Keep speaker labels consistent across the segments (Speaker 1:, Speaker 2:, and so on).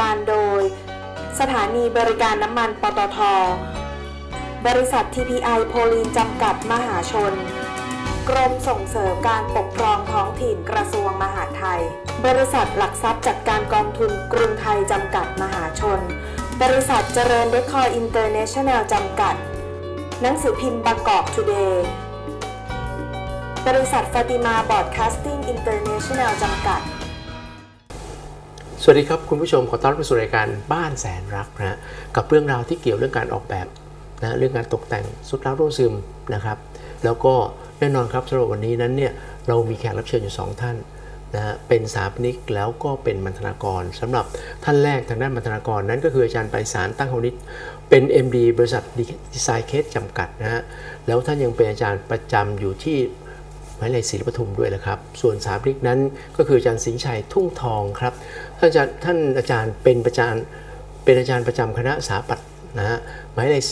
Speaker 1: การโดย สถานีบริการน้ำมันปตท บริษัท TPI โพลีนจำกัดมหาชน กรมส่งเสริมการปกครองท้องถิ่นกระทรวงมหาดไทย บริษัทหลักทรัพย์จัดการกองทุนกรุงไทยจำกัดมหาชน บริษัทเจริญเดคอร์อินเตอร์เนชั่นแนลจำกัด หนังสือพิมพ์บางกอกทูเดย์บริษัทฟาติมาบอร์ดคาสติ้งอินเตอร์เนชั่นแนลจำกัด
Speaker 2: สวัสดีครับคุณผู้ชมขอต้อนรับสู่รายการบ้านแสนรักนะฮะกับเรื่องราวที่เกี่ยวเรื่องการออกแบบนะเรื่องการตกแต่งสุดรักร่วมซึมนะครับ แล้วก็แน่นอนครับสำหรับวันนี้นั้นเนี่ยเรามีแขกรับเชิญอยู่ 2 ท่านนะฮะเป็นสถาปนิกแล้วก็เป็นบรรณากรสำหรับท่านแรกทางด้านบรรณากรนั้นก็คืออาจารย์ไพศาลตั้งโฮนิตเป็น MD บริษัทดีไซน์เคสจำกัดนะฮะแล้วท่านยังเป็นอาจารย์ประจำอยู่ที่มหายเลขศรีปทุมด้วยนะครับ ส่วนสถาปนิกนั้นก็คืออาจารย์สิงห์ชัยทุ่งทองครับ ท่านอาจารย์ท่านอาจารย์เป็นประจารเป็นอาจารย์ประจำคณะสถาปัตย์นะฮะหมายเลข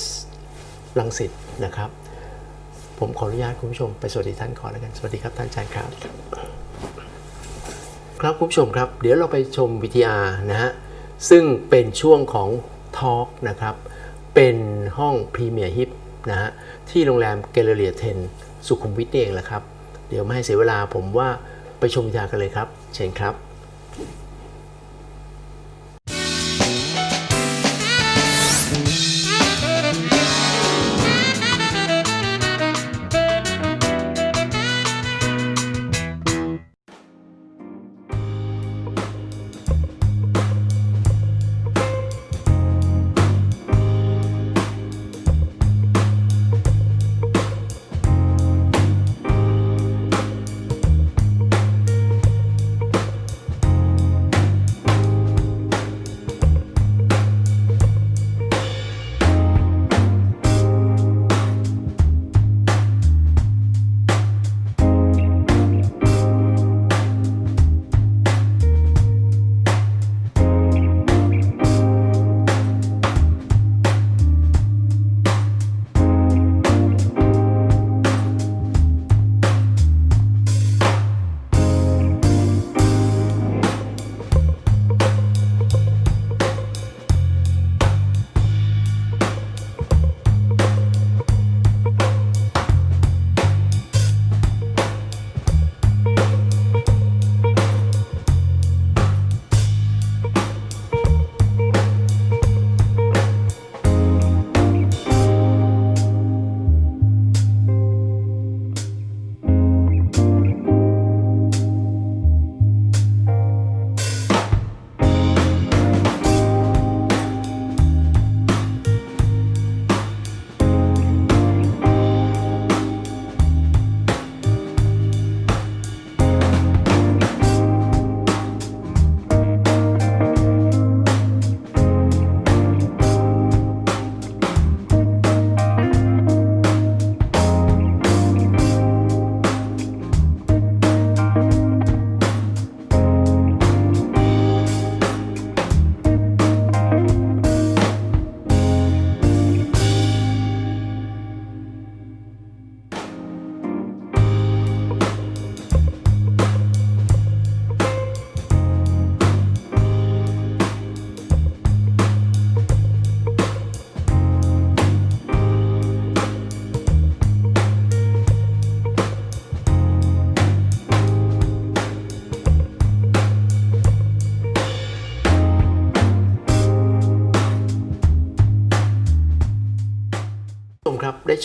Speaker 2: ลังสิตนะครับ ผมขออนุญาตคุณผู้ชมไปสวัสดีท่านก่อนแล้วกันสวัสดีครับท่านอาจารย์ครับ ครับคุณผู้ชมครับ เดี๋ยวเราไปชมวิทยานะฮะซึ่งเป็นช่วงของทอล์กนะครับเป็นห้องพรีเมียร์ฮิปนะฮะที่โรงแรมเกลเลเรียเทนสุขุมวิทเองแหละครับ เดี๋ยวไม่ให้เสียเวลาผมว่าไปชมวิทยากันเลยครับ เชิญครับ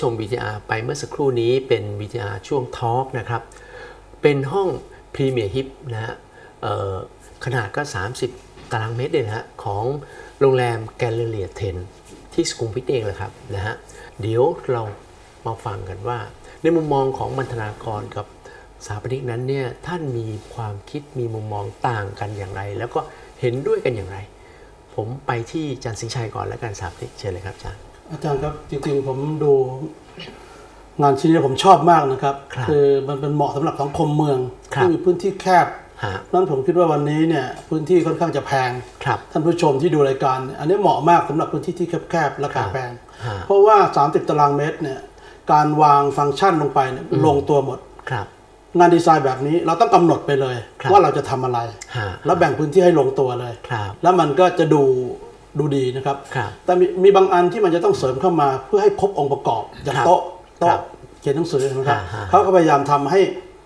Speaker 2: ชม VTR ไปเมื่อสักครู่นี้เป็น VTR ช่วงทอล์กนะครับ เป็นห้องพรีเมียร์ฮิปนะฮะขนาดก็ 30 ตารางเมตรเลยนะฮะของโรงแรมแกลเลเรียเทนที่สุขุมวิทเองแหละครับนะฮะเดี๋ยวเรามาฟังกันว่า ในมุมมองของบรรณากรกับสถาปนิกนั้นเนี่ยท่านมีความคิดมีมุมมองต่างกันอย่างไร แล้วก็เห็นด้วยกันอย่างไร ผมไปที่จารย์สิงชัยก่อนแล้วกันสถาปนิกเชิญเลยครับอาจารย์
Speaker 3: อาจารย์ครับจริงๆผมดูงานชิ้นนี้ผมชอบมากนะครับ
Speaker 2: ครับ
Speaker 3: อมันเป็นเหมาะสำหรับสังคมเมือง
Speaker 2: ครับ
Speaker 3: ที่มีพื้นที่แคบ
Speaker 2: ฮะ
Speaker 3: นั้นผมคิดว่าวันนี้เนี่ยพื้นที่ค่อนข้างจะแพง
Speaker 2: ครับ
Speaker 3: ท่านผู้ชมที่ดูรายการเนี่ยอันนี้เหมาะมากสำหรับพื้นที่ที่แคบๆราคาแพง
Speaker 2: ฮะ
Speaker 3: เพราะว่า 30 ตารางเมตรเนี่ยการวางฟังก์ชันลงไปเนี่ยลงตัวหมด
Speaker 2: ครับ
Speaker 3: งานดีไซน์แบบนี้เราต้องกำหนดไปเลย
Speaker 2: ครับ
Speaker 3: ว่าเราจะทำอะไร
Speaker 2: ฮะ
Speaker 3: แล้วแบ่งพื้นที่ให้ลงตัวเลย
Speaker 2: ครับ
Speaker 3: แล้วมันก็จะดู ดูดีนะครับ
Speaker 2: ครับ
Speaker 3: แต่มีมีบางอันที่มันจะต้องเสริมเข้ามาเพื่อให้ครบองค์ประกอบอย่าง
Speaker 2: ครับ
Speaker 3: โต๊ะ
Speaker 2: ครั
Speaker 3: โต๊ะ
Speaker 2: บ
Speaker 3: เขียนหนังสือนะครับ
Speaker 2: อ่าฮะ
Speaker 3: เขาก็พยายามทำให้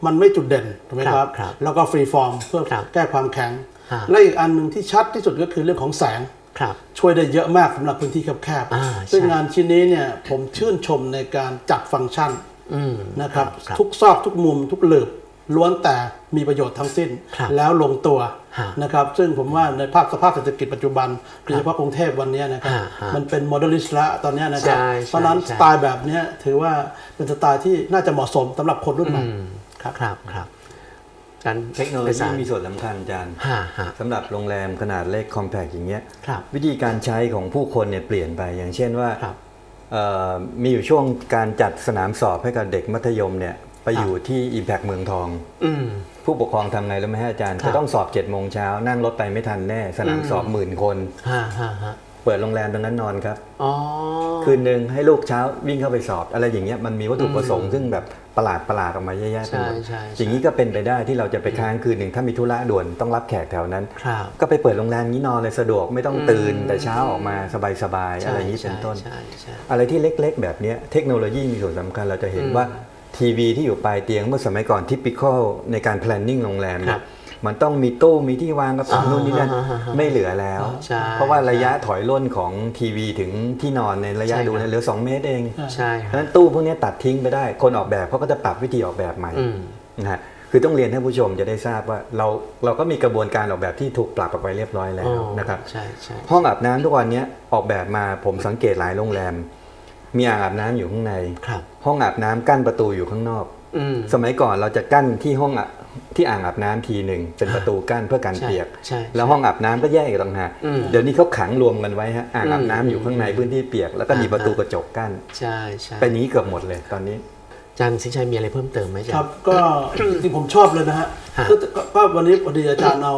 Speaker 3: มันไม่จุดเด่นถูกไหม
Speaker 2: ค
Speaker 3: ค
Speaker 2: รั
Speaker 3: รั
Speaker 2: บบครับ
Speaker 3: แล้วก็ฟรีฟอร์มเพื่อ
Speaker 2: ครับ
Speaker 3: แก้ความแข็ง
Speaker 2: ฮะ
Speaker 3: และอีกอันหนึ่งที่ชัดที่สุดก็คือเรื่องของแสง
Speaker 2: ครับ
Speaker 3: ช่วยได้เยอะมากสำหรับพื้นที่แคบ
Speaker 2: อ่า
Speaker 3: ๆซึ่ง
Speaker 2: ใช่
Speaker 3: งานชิ้นนี้เนี่ยผมชื่นชมในการจัดฟังก์ชัน
Speaker 2: อืม
Speaker 3: นะครับ
Speaker 2: ครับ
Speaker 3: ทุกซอกทุกมุมทุกหลืบ ล้วนแต่มีประโยชน์ทั้งสิ้น
Speaker 2: ครับ
Speaker 3: แล้วลงตัว
Speaker 2: ฮะ
Speaker 3: นะครับซึ่งผมว่าในภาพสภาพเศรษฐกิจปัจจุบันโดยเฉพาะกรุงเทพวันนี้นะครับ
Speaker 2: ฮะฮะ
Speaker 3: มันเป็นโมเดลิสต์ละตอนนี้นะครับ
Speaker 2: ใช่
Speaker 3: เพราะฉะนั้น
Speaker 2: ใช่
Speaker 3: สไตล์แบบเนี้ยถือว่าเป็นสไตล์ที่น่าจะเหมาะสมสำหรับคนรุ่นใหม่
Speaker 2: อืม
Speaker 3: ครับ
Speaker 2: ครับครับการ
Speaker 4: เทคโนโล
Speaker 2: ไป
Speaker 4: ยี
Speaker 2: สาร
Speaker 4: มีส่วนสำคัญอาจารย์
Speaker 2: ฮะฮะ
Speaker 4: สำหรับโรงแรมขนาดเล็กคอมแพกอย่างเงี้ย
Speaker 2: ครับ
Speaker 4: วิธีการใช้ของผู้คนเนี่ยเปลี่ยนไปอย่างเช่นว่า
Speaker 2: ครับ
Speaker 4: เอ่อมีอยู่ช่วงการจัดสนามสอบให้กับเด็กมัธยมเนี่ย ไป
Speaker 2: ครับ
Speaker 4: อยู่ที่ Impact เมืองทอง
Speaker 2: อืม
Speaker 4: ผู้ปกครองทำไงรู้ไหมฮะอาจารย์
Speaker 2: ครับ
Speaker 4: จะต้องสอบ7จ็ดโมงเช้านั่งรถไปไม่ทันแน่ สนาม
Speaker 2: อืม
Speaker 4: สอบหมื่นคน
Speaker 2: ฮะฮะฮะ
Speaker 4: เปิดโรงแรมตรงนั้นนอนครับ
Speaker 2: อ๋อ
Speaker 4: คืนหนึ่งให้ลูกเช้าวิ่งเข้าไปสอบ อะไรอย่างเงี้ยมันมีวัตถุประสง
Speaker 2: อื
Speaker 4: ค์
Speaker 2: ม
Speaker 4: ซึ่งแบบประหลาดประหลาดๆออกมาเยอะแยะไปหมด
Speaker 2: ใช่ใช่ใช่
Speaker 4: อย่างนี้ก็เป็นไปได้ที่เราจะไปค้างคืนหนึ่งถ้ามีธุระด่วนต้องรับแขกแถวนั้น
Speaker 2: ครับ
Speaker 4: ก็ไปเปิดโรงแรมนี้นอนเลยสะดวกไม่ต้องตื่น
Speaker 2: อืม
Speaker 4: แต่เช้าออกมาสบายๆอะไรอย่างนี้เป็นต้น
Speaker 2: ใช่ใช่
Speaker 4: อะไรที่เล็กๆ แบบเนี้ยเทคโนโลยีมีส่วนสำคัญเราจะเห็น
Speaker 2: อืม
Speaker 4: ว่า ทีวีที่อยู่ปลายเตียงเมื่อสมัยก่อนทิปิคอลในการ planning โรงแรม
Speaker 2: ค
Speaker 4: เนี่
Speaker 2: รั
Speaker 4: ย
Speaker 2: บ
Speaker 4: มันต้องมีตู้มีที่วางกระเป๋า
Speaker 2: อ่า
Speaker 4: นู่นนี่นั่น
Speaker 2: อ่าอ่าอ่า
Speaker 4: ไม่เหลือแล้ว
Speaker 2: ใช่
Speaker 4: เพราะว่าระยะถอยร่นของทีวีถึงที่นอนในระยะ
Speaker 2: ใช่
Speaker 4: ดู
Speaker 2: ครับ
Speaker 4: เนี่ยเหลือ 2 เมตรเอง
Speaker 2: ใช่ค
Speaker 4: เพ
Speaker 2: รับ
Speaker 4: ราะฉะนั้นตู้พวกเนี้ยตัดทิ้งไปได้ คนออกแบบเขาก็จะปรับวิธีออกแบบใหม่
Speaker 2: อืม
Speaker 4: นะฮะคือต้องเรียนให้ผู้ชมจะได้ทราบว่าเราเราก็มีกระบวนการออกแบบที่ถูกปรับออกไปเรียบร้อยแล้ว
Speaker 2: อ๋อ
Speaker 4: นะครับ
Speaker 2: ใช่ใช่
Speaker 4: ห้องอาบน้ำทุกวันเนี้ยออกแบบมาผมสังเกตหลายโรงแรม มีอ่างอาบน้ำอยู่ข้างใน
Speaker 2: ครับ
Speaker 4: ห้องอาบน้ำกั้นประตูอยู่ข้างนอก
Speaker 2: อืม
Speaker 4: สมัยก่อนเราจะกั้นที่ห้องอะที่อ่างอาบน้ำทีหนึ่งเป็นประตูกั้นเพื่อกัน
Speaker 2: ใช่
Speaker 4: เปียก
Speaker 2: ใช่
Speaker 4: แล้วห้องอาบน้ำก็แยกอีกต่างหาก
Speaker 2: อืม
Speaker 4: เดี๋ยวนี้เขาขังรวมกันไว้ฮะอ่างอาบน้ำ
Speaker 2: อืม
Speaker 4: อยู่ข้างในพื้นที่เปียกแล้วก็มี
Speaker 2: อ่า
Speaker 4: ประตูกระจกกั้น
Speaker 2: ใช่ใช่
Speaker 4: เป็นอย่างนี้เกือบหมดเลยตอนนี้
Speaker 2: อาจารย์สิงห์ชัยมีอะไรเพิ่มเติมไหมอาจารย์
Speaker 3: ครับ ก็ จริงๆผมชอบเลยนะฮะ
Speaker 2: ฮะ
Speaker 3: ก็ก็ก็วันนี้พอดีอาจารย์เอา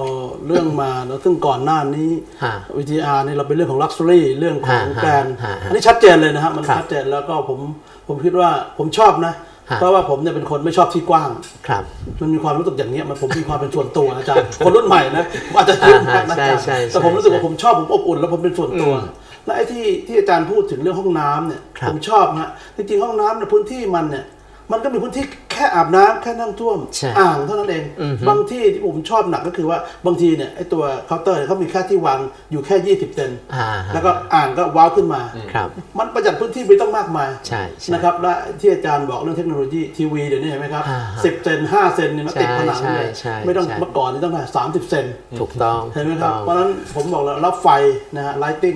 Speaker 3: เรื่องมาแล้วซึ่งก่อนหน้านี้
Speaker 2: ฮะ
Speaker 3: วิทยานี่เราเป็นเรื่องของลักซ์ u รี่เรื่องของ
Speaker 2: ฮะ
Speaker 3: แบรนด์
Speaker 2: ฮะฮะ
Speaker 3: อันนี้ชัดเจนเลยนะฮะมัน
Speaker 2: ครับ
Speaker 3: ชัดเจนแล้วก็ผมผมคิดว่าผมชอบนะ
Speaker 2: ฮะ
Speaker 3: เพราะว่าผมเนี่ยเป็นคนไม่ชอบที่กว้าง
Speaker 2: ครับ
Speaker 3: มันมีความรู้สึกอย่างเนี้ยมันผมมีความเป็นส่วนตัวนะอาจารย์ คนรุ่นใหม่นะผมอาจจะคิดมากนะอาจารย์
Speaker 2: ใช่ใช่
Speaker 3: แต่ผมรู้สึกว่า
Speaker 2: ใช่
Speaker 3: ผมชอบผมอบอุ่นแล้วผมเป็นส่วนตัว
Speaker 2: อืม
Speaker 3: และไอ้ที่ที่อาจารย์พูดถึงเรื่องห้องน้ำเนี่ย
Speaker 2: ครับ
Speaker 3: ผมชอบฮะจริงๆห้องน้ำเนี่ยพื้นที่มันเนี่ย มันก็มีพื้นที่แค่อาบน้ำแค่นั่งท่วม
Speaker 2: ใช่
Speaker 3: อ่างเท่านั้นเอง
Speaker 2: อือฮึ
Speaker 3: บางที่ที่ผมชอบหนักก็คือว่าบางทีเนี่ยไอ้ตัวเคาน์เตอร์เนี่ยเขามีแค่ที่วางอยู่แค่ 20 เซน
Speaker 2: อ่าฮะ
Speaker 3: แล้วก็อ่างก็ว้าวขึ้นมา
Speaker 2: ครับ
Speaker 3: มันประหยัดพื้นที่ไปต้องมากมาย
Speaker 2: ใช่ใช่
Speaker 3: นะครับและที่อาจารย์บอกเรื่องเทคโนโลยีทีวีเดี๋ยวนี้เห็นไหมครับ
Speaker 2: อ่าฮะ
Speaker 3: สิบเซนห้าเซนเนี่ยมันติดผนังเลย
Speaker 2: ใช่ใช่
Speaker 3: ไม่ต้อง
Speaker 2: ใช่
Speaker 3: เมื่อก่อนนี่ต้องสามสิบเซน
Speaker 2: ถูกต้อง
Speaker 3: เห็นไหมครับ
Speaker 2: ถูก
Speaker 3: เพ
Speaker 2: ต้อง
Speaker 3: ราะฉะนั้นผมบอกแล้วรับไฟนะฮะไลติ้ง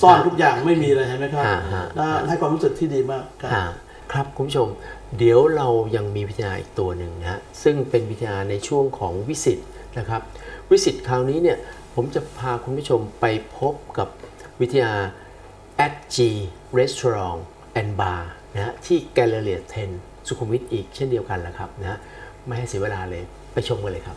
Speaker 3: ซ่อนทุกอย่างไม่มีเลยเห็นไหมครับ
Speaker 2: ฮะฮะ
Speaker 3: และให้ความรู้สึกที่ดีมากครับ
Speaker 2: อ่า ครับคุณผู้ชม เดี๋ยวเรายังมีวิทยาอีกตัวหนึ่งนะฮะซึ่งเป็นวิทยาในช่วงของวิสิตนะครับ วิสิตคราวนี้เนี่ยผมจะพาคุณผู้ชมไปพบกับวิทยา at G Restaurant and Bar นะฮะที่แกลเลอรี่10สุขุมวิทอีกเช่นเดียวกันแหละครับนะฮะไม่ให้เสียเวลาเลยไปชมกันเลยครับ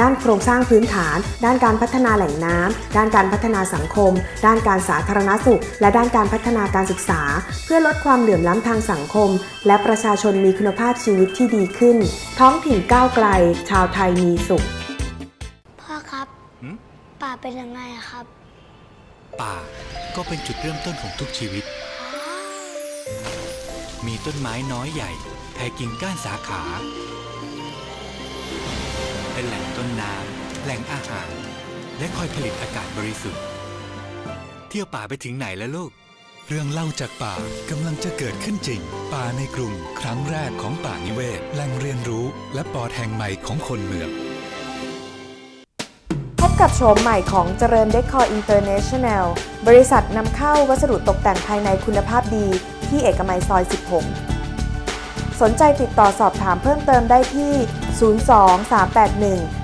Speaker 1: ด้านโครงสร้างพื้นฐาน ด้านการพัฒนาแหล่งน้ำด้านการพัฒนาสังคม ด้านการสาธารณสุข และด้านการพัฒนาการศึกษา เพื่อลดความเหลื่อมล้ำทางสังคม และประชาชนมีคุณภาพชีวิตที่ดีขึ้น ท้องถิ่นก้าวไกล ชาวไทยมีสุข
Speaker 5: พ่อครับ
Speaker 6: หืม
Speaker 5: ป่าเป็นยังไงอะครับ
Speaker 6: ป่าก็เป็นจุดเริ่มต้นของทุกชีวิต มีต้นไม้น้อยใหญ่แผ่กิ่งก้านสาขาเป็ นแหล่งต้นน้ำแหล่งอาหาร และคอยผลิตอากาศบริสุทธิ์ เที่ยวป่าไปถึงไหนแล้วลูก เรื่องเล่าจากป่ากำลังจะเกิดขึ้นจริง ป่าในกรุง ครั้งแรกของป่านิเวศ แหล่งเรียนรู้และปอดแห่งใหม่ของคนเมือง
Speaker 1: พบกับโฉมใหม่ของเจริญเดคอร์อินเตอร์เนชั่นแนล บริษัทนำเข้าวัสดุตกแต่งภายในคุณภาพดีที่เอกมัยซอย 16 สนใจติดต่อสอบถามเพิ่มเติมได้ที่ 02 381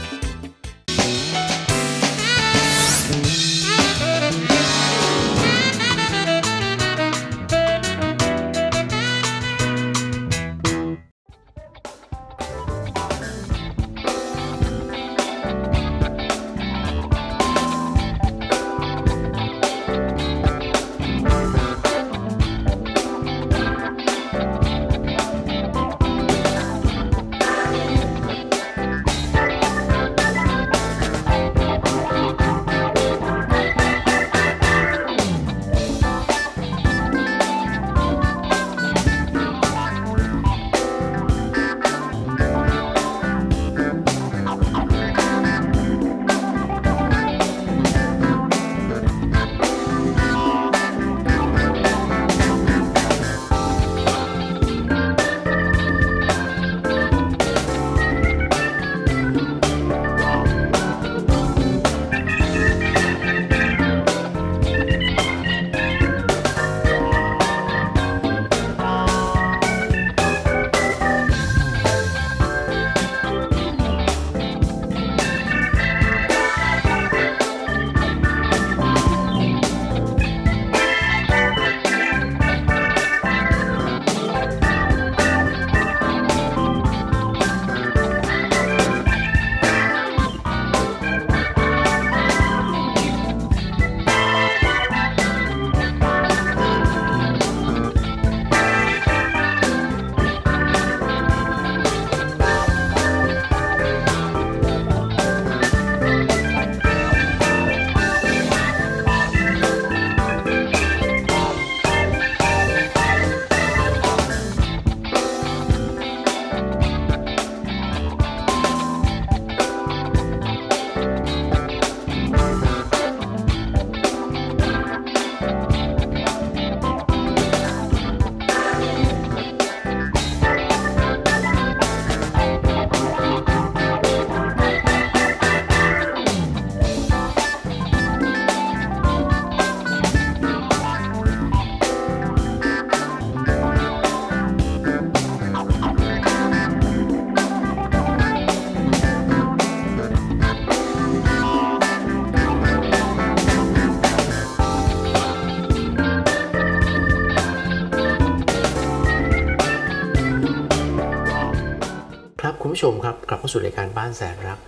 Speaker 2: ผู้ชมครับกลับเข้าสู่รายการบ้านแสนรัก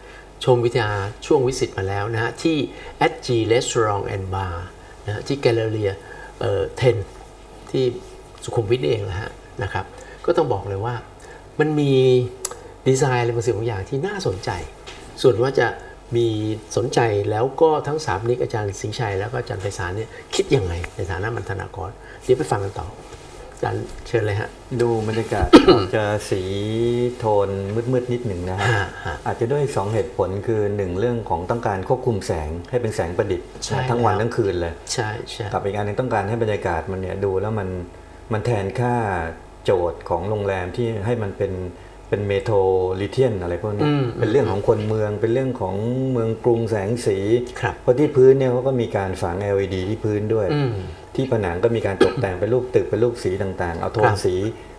Speaker 2: ชมวิทยาช่วงวิสิตมาแล้วนะฮะ ที่ at G Restaurant and Bar นะที่แกลเลอรี่เอ่อ10ที่สุขุมวิทเองแหละฮะนะครับ ก็ต้องบอกเลยว่ามันมีดีไซน์อะไรบางสิ่งบางอย่างที่น่าสนใจ ส่วนว่าจะมีสนใจแล้วก็ทั้งสามนิกอาจารย์สิงชัย แล้วก็อาจารย์ไพศาลเนี่ยคิดยังไงในฐานะมันธนากร เดี๋ยวไปฟังกันต่อ จารย์เชิญเลยฮะ
Speaker 4: ดูบรรยากาศ ออกจะสีโทนมืดๆนิดหนึ่งนะฮะ
Speaker 2: ฮะฮะ
Speaker 4: อาจจะด้วย 2 เหตุผลคือ 1 เรื่องของต้องการควบคุมแสงให้เป็นแสงประดิษฐ์
Speaker 2: ใช่
Speaker 4: ทั้งวัน
Speaker 2: แล้ว
Speaker 4: ทั้งคืนเลย
Speaker 2: ใช่ใช่
Speaker 4: กับอีกอันหนึงต้องการให้บรรยากาศมันเนี่ยดูแล้วมันมันแทนค่าโจทย์ของโรงแรมที่ให้มันเป็นเป็นเมโทรลิเทียนอะไรพวกเนี้ย
Speaker 2: อืม
Speaker 4: เป็นเรื่องของคนเมืองเป็นเรื่องของเมืองกรุงแสงสี
Speaker 2: ครับ
Speaker 4: เพราะที่พื้นเนี่ยเขาก็มีการฝัง LED ที่พื้นด้วย
Speaker 2: อืม
Speaker 4: ที่ผนังก็มีการตกแต่งเป็นรูปตึกเป็นรูปสีต่างๆ เอาโท
Speaker 2: ครั
Speaker 4: น
Speaker 2: บ
Speaker 4: สี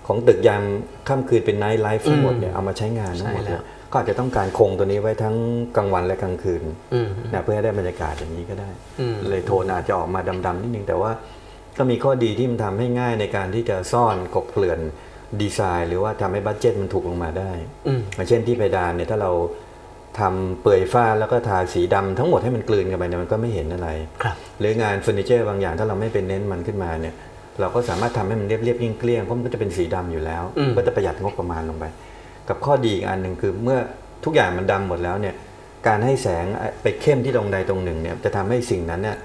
Speaker 4: ของตึกยามค่ำคืนเป็นไนท์ไลฟ์ทั้งหมดเนี่ย
Speaker 2: อืม
Speaker 4: เอามาใช้งานทั้งหมด
Speaker 2: ใช่แล้
Speaker 4: เลยวก็อาจจะต้องการคงตัวนี้ไว้ทั้งกลางวันและกลางคืน
Speaker 2: อืม
Speaker 4: นะเพื่อให้ได้บรรยากาศอย่างนี้ก็ได้
Speaker 2: อืม
Speaker 4: เลยโทนอาจจะออกมาดำๆนิดนึงแต่ว่าก็มีข้อดีที่มันทำให้ง่ายในการที่จะซ่อนกบเกลื่อนดีไซน์ หรือว่าทำให้บัตเจ็ตมันถูกลงมาได้
Speaker 2: อืม
Speaker 4: อย่างเช่นที่เพดานเนี่ยถ้าเรา ทำเปื่อยฝ้าแล้วก็ทาสีดำทั้งหมดให้มันกลืนกันไปเนี่ยมันก็ไม่เห็นอะไร
Speaker 2: ครับ
Speaker 4: หรืองานเฟอร์นิเจอร์บางอย่างถ้าเราไม่เป็นเน้นมันขึ้นมาเนี่ยเราก็สามารถทำให้มันเรียบๆเกลี้ยงๆเพราะมันก็จะเป็นสีดำอยู่แล้ว
Speaker 2: อืม
Speaker 4: ก็จะประหยัดงบประมาณลงไป กับข้อดีอีกอันหนึ่งคือเมื่อทุกอย่างมันดำหมดแล้วเนี่ยการให้แสงไปเข้มที่ตรงใดตรงหนึ่งเนี่ยจะทำให้สิ่งนั้นเนี่ย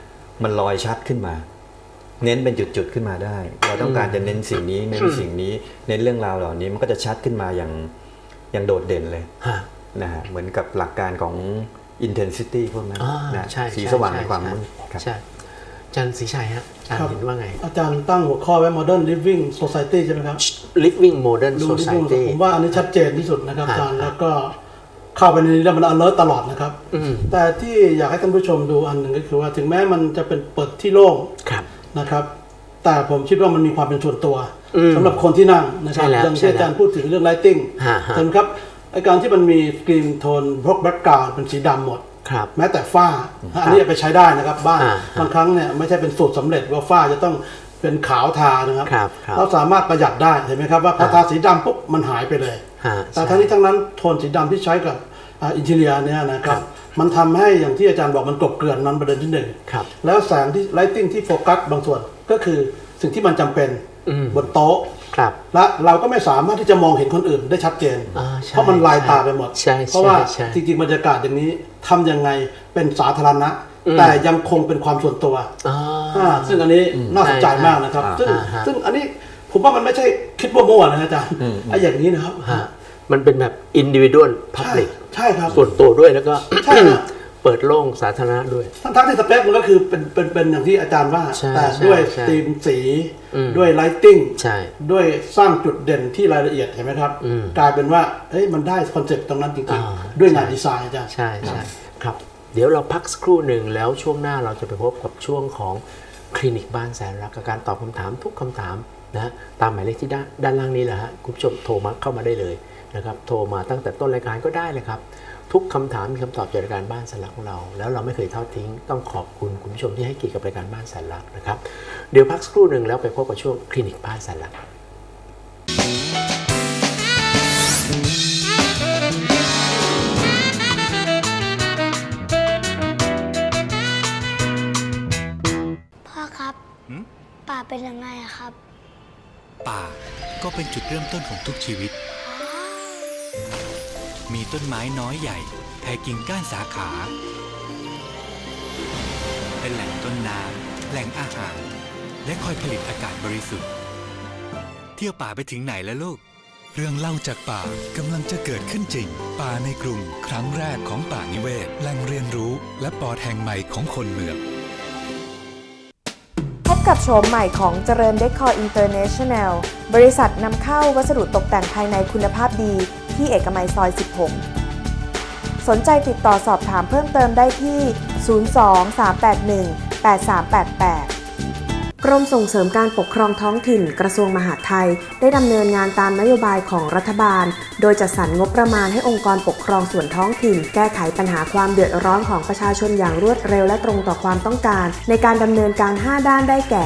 Speaker 4: มันลอยชัดขึ้นมา เน้นเป็นจุดๆขึ้นมาได้ เราต้องการจะเน้นสิ่งนี้เน้นสิ่งนี้ เน้นเรื่องราวเหล่านี้มันก็จะชัดขึ้นมาอย่างอย่างโดดเด่นเลย
Speaker 2: ฮะ
Speaker 4: นะฮะเหมือนกับหลักการของ intensity พวกนั้น
Speaker 2: อ่า
Speaker 4: นะ
Speaker 2: ใช่
Speaker 4: สี
Speaker 2: ใช่
Speaker 4: สว่างใน
Speaker 2: ใช่
Speaker 4: ความ
Speaker 2: ใช่
Speaker 4: มืดครับ
Speaker 2: ใช่อาจารย์ศรีชัยฮะอาจารย์
Speaker 3: ครับ
Speaker 2: เห็นว่าไง
Speaker 3: อาจารย์ตั้งหัวข้อไว้ modern living society ใช่ไหมครับ
Speaker 2: living modern
Speaker 3: ดูที่พูด
Speaker 2: society
Speaker 3: ผมว่าอันนี้ชัดเจนที่สุดนะครับ
Speaker 2: ฮะ
Speaker 3: อาจารย์แล้วก็เข้าไปในนี้แล้วมัน alert ตลอดนะครับ
Speaker 2: อืม
Speaker 3: แต่ที่อยากให้ท่านผู้ชมดูอันหนึ่งก็คือว่าถึงแม้มันจะเป็นเปิดที่โล่ง
Speaker 2: ครับ
Speaker 3: นะครับ แต่ผมคิดว่ามันมีความเป็นส่วนตัว
Speaker 2: อืม
Speaker 3: สำหรับคนที่นั่งนะครับ
Speaker 2: ใช่แล้ว
Speaker 3: อย่าง
Speaker 2: ใช่
Speaker 3: ที่
Speaker 2: แล้ว
Speaker 3: อาจารย์พูดถึงเรื่อง lighting
Speaker 2: ฮะฮะ
Speaker 3: เห็นไหมครับ ไอการที่มันมีสกรีนโทนพวกแบ็กกราวด์เป็นสีดำหมด
Speaker 2: ครับ
Speaker 3: แม้แต่ฝ้า อันนี้เอาไปใช้ได้นะครับบ้าน
Speaker 2: อ่า
Speaker 3: บางครั้งเนี่ยไม่ใช่เป็นสูตรสำเร็จว่าฝ้าจะต้องเป็นขาวทานะครับ
Speaker 2: ครับครับ
Speaker 3: เราสามารถประหยัดได้เห็นไหมครับว่าพอ
Speaker 2: อ่า
Speaker 3: ทาสีดำปุ๊บมันหายไปเลย
Speaker 2: ฮะ
Speaker 3: แต่ทั้งนี้ทั้งนั้นโทนสีดำที่ใช้กับอินเทเรียเนี่ยนะครับมันทำให้อย่างที่อาจารย์บอกมันกลบเกลื่อนนั้นประเด็นที่หนึ่ง
Speaker 2: ครับ
Speaker 3: แล้วแสงที่ไลติ้งที่โฟกัสบางส่วนก็คือสิ่งที่มันจำเป็น
Speaker 2: อืม
Speaker 3: บนโต๊ะ
Speaker 2: ครับ
Speaker 3: และเราก็ไม่สามารถที่จะมองเห็นคนอื่นได้ชัดเจน
Speaker 2: อ่าใช่
Speaker 3: เพราะมันลายตาไปหมด
Speaker 2: ใช่
Speaker 3: เพราะว่า
Speaker 2: ใช่ใช่
Speaker 3: จริงๆบรรยากาศอย่างนี้ทำยังไงเป็นสาธารณะ
Speaker 2: อืม
Speaker 3: แต่ยังคงเป็นความส่วนตัว
Speaker 2: อ่า
Speaker 3: อ่าซึ่งอันนี้น่าสนใจ
Speaker 2: ใช่
Speaker 3: มากนะครับ
Speaker 4: อ่า
Speaker 3: ซึ่ง
Speaker 2: อ่าฮะ
Speaker 3: ซึ่งอันนี้ผมว่ามันไม่ใช่คิดว่ามั่วนะอาจารย์ไอ้อย่างนี้นะครับ
Speaker 2: ฮะมันเป็นแบบ individual
Speaker 3: ใช่
Speaker 2: public
Speaker 3: ใช่ครับ
Speaker 2: ส่วนตัวด้วยแล้วก็
Speaker 3: ใช่ฮะ
Speaker 2: เปิดโล่งสาธารณะด้วย
Speaker 3: ทั้งทั้งที่สเปคมันก็คือเป็นเป็นเป็นอย่างที่อาจารย์ว่า
Speaker 2: ใช่
Speaker 3: แต่
Speaker 2: ใช่
Speaker 3: ด้วย
Speaker 2: ใช่
Speaker 3: ธีมสี
Speaker 2: อืม
Speaker 3: ด้วยไลติ้ง
Speaker 2: ใช่
Speaker 3: ด้วยสร้างจุดเด่นที่รายละเอียดเห็นไหมครับ
Speaker 2: อืม
Speaker 3: กลายเป็นว่าเฮ้ยมันได้คอนเซ็ปต์ตรงนั้นจริง
Speaker 2: อ่า
Speaker 3: ๆ ด้วยงาน
Speaker 2: ใช่
Speaker 3: ดีไซน์อาจารย์
Speaker 2: ใช่ใช่ครับ เดี๋ยวเราพักสักครู่หนึ่งแล้วช่วงหน้าเราจะไปพบกับช่วงของคลินิกบ้านแสนรักกับการตอบคำถามทุกคำถามนะตามหมายเลขที่ด้านด้านล่างนี้แหละฮะคุณผู้ชมโทรมาเข้ามาได้เลยนะครับโทรมาตั้งแต่ต้นรายการก็ได้เลยครับ ทุกคำถามมีคำตอบจากรายการบ้านแสนรักของเรา แล้วเราไม่เคยทอดทิ้งต้องขอบคุณคุณผู้ชมที่ให้เกียรติกับรายการบ้านแสนรักนะครับเดี๋ยวพักสักครู่หนึ่งแล้วไปพบกับช่วงคลินิกบ้านแสนรัก
Speaker 5: พ่อครับ
Speaker 6: หืม
Speaker 5: ป่าเป็นยังไงอะครับ
Speaker 6: ป่าก็เป็นจุดเริ่มต้นของทุกชีวิต มีต้นไม้น้อยใหญ่แผ่กิ่งก้านสาขา เป็นแหล่งต้นน้ำแหล่งอาหาร และคอยผลิตอากาศบริสุทธิ์ เที่ยวป่าไปถึงไหนแล้วลูก เรื่องเล่าจากป่ากำลังจะเกิดขึ้นจริง ป่าในกรุงครั้งแรกของป่านิเวศแหล่งเรียนรู้และปอดแห่งใหม่ของคนเมือง
Speaker 1: พบกับโฉมใหม่ของเจริญเดคอร์อินเตอร์เนชั่นแนลบริษัทนำเข้าวัสดุตกแต่งภายในคุณภาพดี ที่เอกมัยซอย 16 สนใจติดต่อสอบถามเพิ่มเติมได้ที่ 02-381-8388กรมส่งเสริมการปกครองท้องถิ่นกระทรวงมหาดไทย ได้ดำเนินงานตามนโยบายของรัฐบาล โดยจัดสรรงบประมาณให้องค์กรปกครองส่วนท้องถิ่น แก้ไขปัญหาความเดือดร้อนของประชาชนอย่างรวดเร็วและตรงต่อความต้องการ ในการดำเนินการ 5 ด้านได้แก่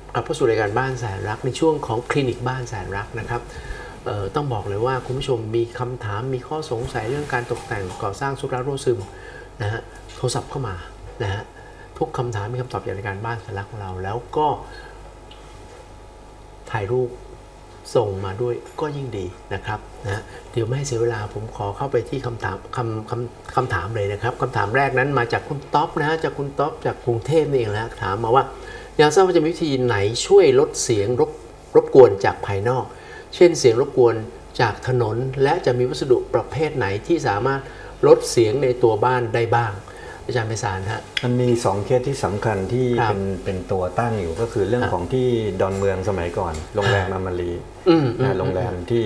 Speaker 2: กลับเข้าสู่รายการบ้านแสนรักในช่วงของคลินิกบ้านแสนรักนะครับต้องบอกเลยว่าคุณผู้ชมมีคำถามมีข้อสงสัยเรื่องการตกแต่งก่อสร้างสุราโรซึมนะฮะโทรศัพท์เข้ามานะฮะทุกคำถามมีคำตอบจากรายการบ้านแสนรักของเรา แล้วก็ ถ่ายรูปส่งมาด้วยก็ยิ่งดีนะครับนะเดี๋ยวไม่ให้เสียเวลาผมขอเข้าไปที่คำถามคำคำคำถามเลยนะครับคำถามแรกนั้นมาจากคุณท็อปนะฮะจากคุณท็อปจากกรุงเทพนี่เองนะถามมาว่า อยากทราบว่าจะมีวิธีไหนช่วยลดเสียงรบรบกวนจากภายนอก เช่นเสียงรบกวนจากถนน และจะมีวัสดุประเภทไหนที่สามารถลดเสียงในตัวบ้านได้บ้าง อาจารย์ไพศาลฮะ
Speaker 4: มันมีสองเคสที่สำคัญที่
Speaker 2: ครับ
Speaker 4: เป็นเป็นตัวตั้งอยู่ก็คือเรื่อง
Speaker 2: ครับ
Speaker 4: ของที่ดอนเมืองสมัยก่อน โรงแรมอามารี
Speaker 2: อืมอืม
Speaker 4: นะโรงแรมที่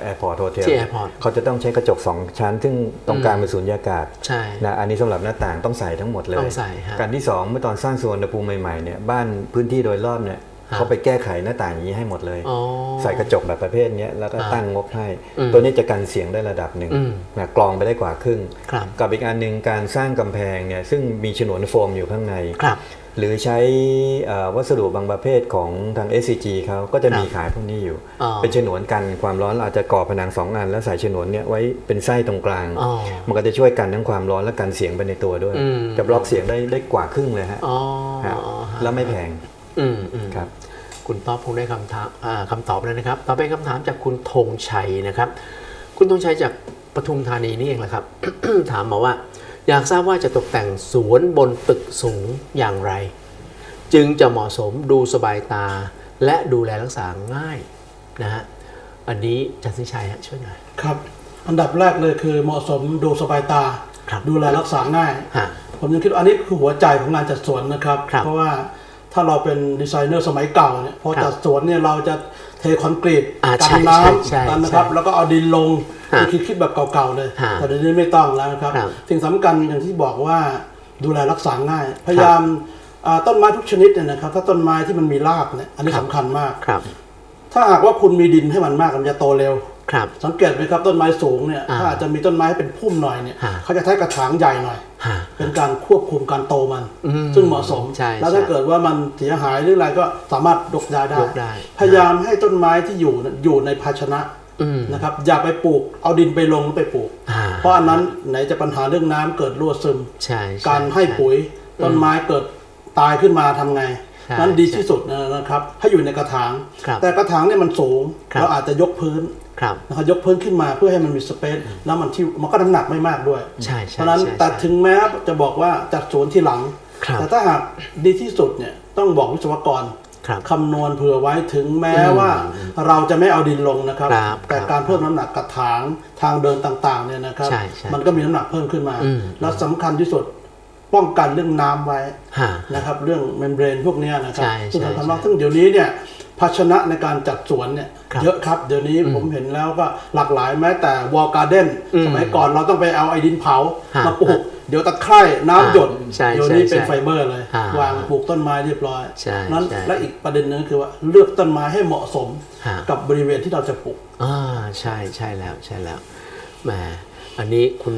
Speaker 4: แอร์พอร์ตโฮเทล
Speaker 2: ที่ airport
Speaker 4: เขาจะต้องใช้กระจกสองชั้น ซึ่งตรงกลางเป็นสุญญากาศ
Speaker 2: ใช่
Speaker 4: นะอันนี้สำหรับหน้าต่างต้องใส่ทั้งหมดเลย
Speaker 2: ต้องใส่ฮะ
Speaker 4: การที่สองเมื่อตอนสร้างสุวรรณภูมิใหม่ๆเนี่ยบ้านพื้นที่โดยรอบเนี่ย
Speaker 2: ฮะ
Speaker 4: เขาไปแก้ไขหน้าต่างอย่างนี้ให้หมดเลย
Speaker 2: อ๋อ
Speaker 4: ใส่กระจกแบบประเภทเนี้ยแล้วก็
Speaker 2: ฮะ
Speaker 4: ตั้งงบให้
Speaker 2: อืม
Speaker 4: ตัวนี้จะกันเสียงได้ระดับหนึ่ง
Speaker 2: อืม
Speaker 4: นะกรองไปได้กว่าครึ่ง
Speaker 2: ครับ
Speaker 4: กับอีกอันหนึ่งการสร้างกำแพงเนี่ยซึ่งมีฉนวนโฟมอยู่ข้างใน
Speaker 2: ครับ
Speaker 4: หรือใช้เอ่อวัสดุบางประเภทของทาง SCG เขาก็จะมี
Speaker 2: ครับ
Speaker 4: ขายพวกนี้อยู่
Speaker 2: อ๋อ
Speaker 4: เป็นฉนวนกันความร้อนเราอาจจะก่อผนังสองอัน แล้วใส่ฉนวนเนี่ยไว้เป็นไส้ตรงกลาง
Speaker 2: อ๋อ
Speaker 4: มันก็จะช่วยกันทั้งความร้อนและกันเสียงไปในตัวด้วย
Speaker 2: อืม
Speaker 4: จะบล็อกเสียงได้ได้กว่าครึ่งเลยฮะ
Speaker 2: อ๋อ
Speaker 4: ครับ
Speaker 2: ฮะ
Speaker 4: แล้วไม่แพง
Speaker 2: อืมอืม
Speaker 4: ครับ
Speaker 2: คุณต๊อบคงได้คำถามอ่าคำตอบแล้วนะครับ ต่อไปคำถามจากคุณธงชัยนะครับ คุณธงชัยจากปทุมธานีนี่เองแหละครับ ถามมาว่า อยากทราบว่าจะตกแต่งสวนบนตึกสูงอย่างไร จึงจะเหมาะสมดูสบายตาและดูแลรักษาง่ายนะฮะอันนี้อาจันทร์สิชัยฮะช่วยหน่อย
Speaker 3: ครับ อันดับแรกเลยคือเหมาะสมดูสบายตา
Speaker 2: ครับ
Speaker 3: ดูแลรักษาง่าย
Speaker 2: ฮะ
Speaker 3: ผมยังคิดว่าอันนี้คือหัวใจของงานจัดสวนนะครับ
Speaker 2: ครับ
Speaker 3: เพราะว่าถ้าเราเป็นดีไซเนอร์สมัยเก่าเนี่ยพอ
Speaker 2: ครับ
Speaker 3: จัดสวนเนี่ยเราจะ เทคอนกรีต
Speaker 2: อ่า
Speaker 3: กั
Speaker 2: ใช่
Speaker 3: น้
Speaker 2: ใช่ใช่ำ
Speaker 3: กันนะครับ
Speaker 2: ใช่
Speaker 3: แล้วก็เอาดินลง
Speaker 2: ฮะ
Speaker 3: คิดคิดแบบเก่าๆเลย
Speaker 2: ฮะ
Speaker 3: แต่เดี๋ยวนี้ไม่ต้องแล้วนะครับ
Speaker 2: ครับ
Speaker 3: สิ่งสำคัญอย่างที่บอกว่าดูแลรักษาง่าย พยายามอ่าต้นไม้ทุกชนิดเนี่ยนะครับ ถ้าต้นไม้ที่มันมีรากเนี่ยอันนี้
Speaker 2: ครับ
Speaker 3: สำคัญมาก
Speaker 2: ครับ
Speaker 3: ถ้าหากว่าคุณมีดินให้มันมากมันจะโตเร็ว
Speaker 2: ครับ
Speaker 3: สังเกตไหมครับต้นไม้สูงเนี่ย
Speaker 2: อ่า
Speaker 3: ถ้าอาจจะมีต้นไม้ให้เป็นพุ่มหน่อยเนี่ย
Speaker 2: ฮะ
Speaker 3: เขาจะใช้กระถางใหญ่หน่อย
Speaker 2: ฮะ
Speaker 3: เป็นการควบคุมการโตมัน
Speaker 2: อืม
Speaker 3: ซึ่งเหมาะสม
Speaker 2: ใช่
Speaker 3: แล้วถ้า
Speaker 2: ใช่
Speaker 3: เกิดว่ามันเสียหายหรืออะไรก็สามารถยกย้ายได้
Speaker 2: ยกได้
Speaker 3: พยายามให้ต้นไม้ที่อยู่นั้นอยู่ในภาชนะ
Speaker 2: อืม
Speaker 3: นะครับอย่าไปปลูกเอาดินไปลงแล้วไปปลูก
Speaker 2: อ่
Speaker 3: เพราะอันนั้นไหนจะปัญหาเรื่องน้ำเกิดรั่วซึม
Speaker 2: ใช่ช่
Speaker 3: การให้
Speaker 2: ช่
Speaker 3: ปุ๋ยต้นไม้เกิดตายขึ้นมาทำไง
Speaker 2: ใช่
Speaker 3: นั้นดีที่สุดนะครับให้อยู่ในกระถาง
Speaker 2: ครับ
Speaker 3: แต่กระถางเนี่ยมันสูง
Speaker 2: ครับ
Speaker 3: เราอาจจะยกพื้น
Speaker 2: ครับ
Speaker 3: นะครับยกพื้นขึ้นมาเพื่อให้มันมีสเปซแล้วมันที่มันก็น้ำหนักไม่มากด้วย
Speaker 2: ใช่ใช่
Speaker 3: เพราะฉะนั้น
Speaker 2: ใช่
Speaker 3: แต่
Speaker 2: ใช่
Speaker 3: ถึงแม้จะบอกว่าจัดสวนที่หลัง
Speaker 2: ครับ
Speaker 3: แต่ถ้าหากดีที่สุดเนี่ยต้องบอกวิศวกร
Speaker 2: ครับ
Speaker 3: คำนวณเผื่อไว้ถึงแม้
Speaker 2: อืม
Speaker 3: ว่าเราจะไม่เอาดินลงนะครับ
Speaker 2: ครับ
Speaker 3: แต่
Speaker 2: ครับ
Speaker 3: การเพิ่มน้ำหนักกระถางทางเดินต่างๆเนี่ยนะครับ
Speaker 2: ใช่ใช่
Speaker 3: มันก็มีน้ำหนักเพิ่มขึ้นมา
Speaker 2: อืม
Speaker 3: และสำคัญที่สุดป้องกันเรื่องน้ำไว้
Speaker 2: ฮะ
Speaker 3: นะครับเรื่องเมมเบรนพวกเนี้ยนะครับ
Speaker 2: ใช่
Speaker 3: ซึ่ง
Speaker 2: ใช่
Speaker 3: สำคัญมาก
Speaker 2: ใช่
Speaker 3: ซึ่งเดี๋ยวนี้เนี่ย ภาชนะในการจัดสวนเนี่ย
Speaker 2: ครับ
Speaker 3: เยอะครับ เดี๋ยวนี้
Speaker 2: อืม
Speaker 3: ผมเห็นแล้วก็หลากหลายแม้แต่วอลการ์เดน
Speaker 2: อืม
Speaker 3: สมัยก่อนเราต้องไปเอาไอ้ดินเผา
Speaker 2: ฮะ
Speaker 3: มาปลูกเดี๋ยวตะไคร่น้ำหยด
Speaker 2: ใช่
Speaker 3: เดี๋ยวนี้
Speaker 2: ใช่
Speaker 3: เป็น
Speaker 2: ใช่
Speaker 3: ไฟเบอร์เลย
Speaker 2: ฮะ
Speaker 3: วางปลูกต้นไม้เรียบร้อย
Speaker 2: ใช่
Speaker 3: นั้น
Speaker 2: ใช่
Speaker 3: และอีกประเด็นหนึงคือว่าเลือกต้นไม้ให้เหมาะสม
Speaker 2: ฮะ
Speaker 3: กับบริเวณที่เราจะปลูก
Speaker 2: อ่าใช่ใช่แล้วใช่แล้วแหมอันนี้คุณ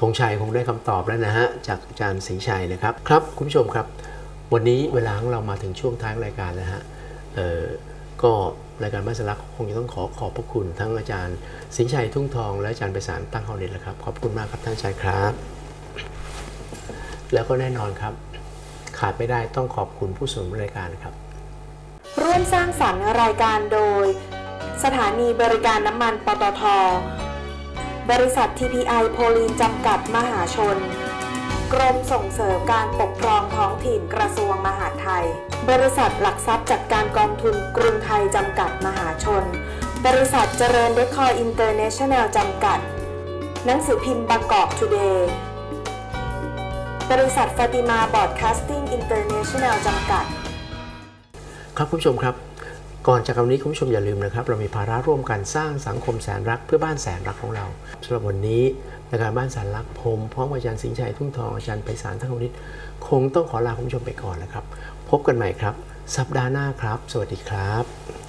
Speaker 2: ธงชัยคงได้คำตอบแล้วนะฮะจากอาจารย์ศรีชัยนะครับครับ คุณผู้ชมครับ วันนี้เวลาของเรามาถึงช่วงท้ายรายการแล้วฮะเอ่อ ก็รายการบ้านสลักคงจะต้องขอขอบพระคุณทั้งอาจารย์ศรีชัยทุ่งทองและอาจารย์ไปสารตั้งเฮาเน็ตแล้วครับ ขอบคุณมากครับท่านชายครับ แล้วก็แน่นอนครับ ขาดไม่ได้ต้องขอบคุณผู้สนับสนุนรายการครับ
Speaker 1: ร่วมสร้างสรรค์รายการโดย สถานีบริการน้ำมันปตท บริษัท TPI โพลีนจำกัดมหาชน กรมส่งเสริมการปกครองท้องถิ่นกระทรวงมหาดไทย บริษัทหลักทรัพย์จัดการกองทุนกรุงไทยจำกัดมหาชน บริษัทเจริญเดคอร์อินเตอร์เนชั่นแนลจำกัด หนังสือพิมพ์บางกอกทูเดย์ บริษัทฟาติมาบอร์ดคาสติ้งอินเตอร์เนชั่นแนลจำกัด
Speaker 2: ครับคุณผู้ชมครับ ก่อนจากวันนี้คุณผู้ชมอย่าลืมนะครับ เรามีภาระร่วมกันสร้างสังคมแสนรักเพื่อบ้านแสนรักของเราสำหรับวันนี้ รายการบ้านสารลักผมพร้อมอาจารย์สิงห์ชัยทุ่งทองอาจารย์ไพศาลทั้งนิดคงต้องขอลาคุณผู้ชมไปก่อนนะครับ พบกันใหม่ครับ สัปดาห์หน้าครับ สวัสดีครับ